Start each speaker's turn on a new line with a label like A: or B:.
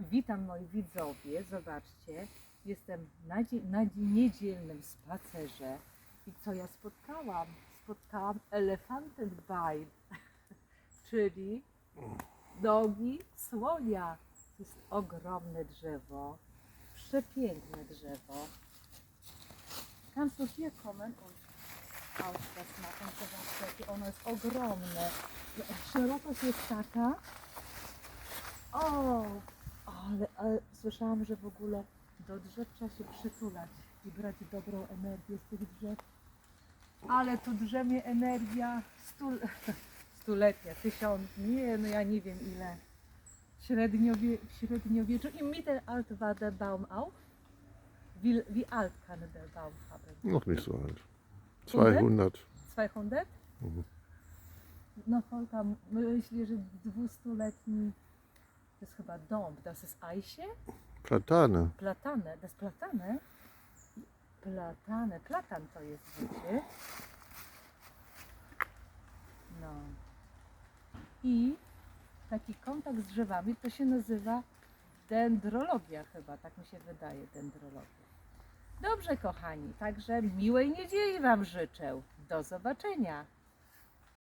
A: Witam moi widzowie. Zobaczcie, jestem na, na dzie- niedzielnym spacerze. I co ja spotkałam? Spotkałam elefanten bite, czyli nogi słonia. To jest ogromne drzewo, przepiękne drzewo. Kannst du kommen und das machen? Zobaczcie, ono jest ogromne. Szerokość jest taka. O, ale, ale słyszałam, że w ogóle do drzew trzeba się przytulać i brać dobrą energię z tych drzew. Ale tu drzemie energia stu, stuletnia, tysiąc, nie, no ja nie wiem ile. Średniowie, w średniowieczu. I mitten alt war der Baum auch? Wie, wie alt kann der Baum haben?
B: Noch nicht so alt.
A: Hundert?
B: 200.
A: 200?
B: Mhm.
A: No Holka myśli, że dwustuletni to jest chyba dąb. Das ist Eiche?
B: Platane.
A: Platane. Das platane? Platane. Platan to jest, wiecie? No. I taki kontakt z drzewami to się nazywa dendrologia chyba, tak mi się wydaje, dendrologia. Dobrze kochani, także miłej niedzieli Wam życzę. Do zobaczenia.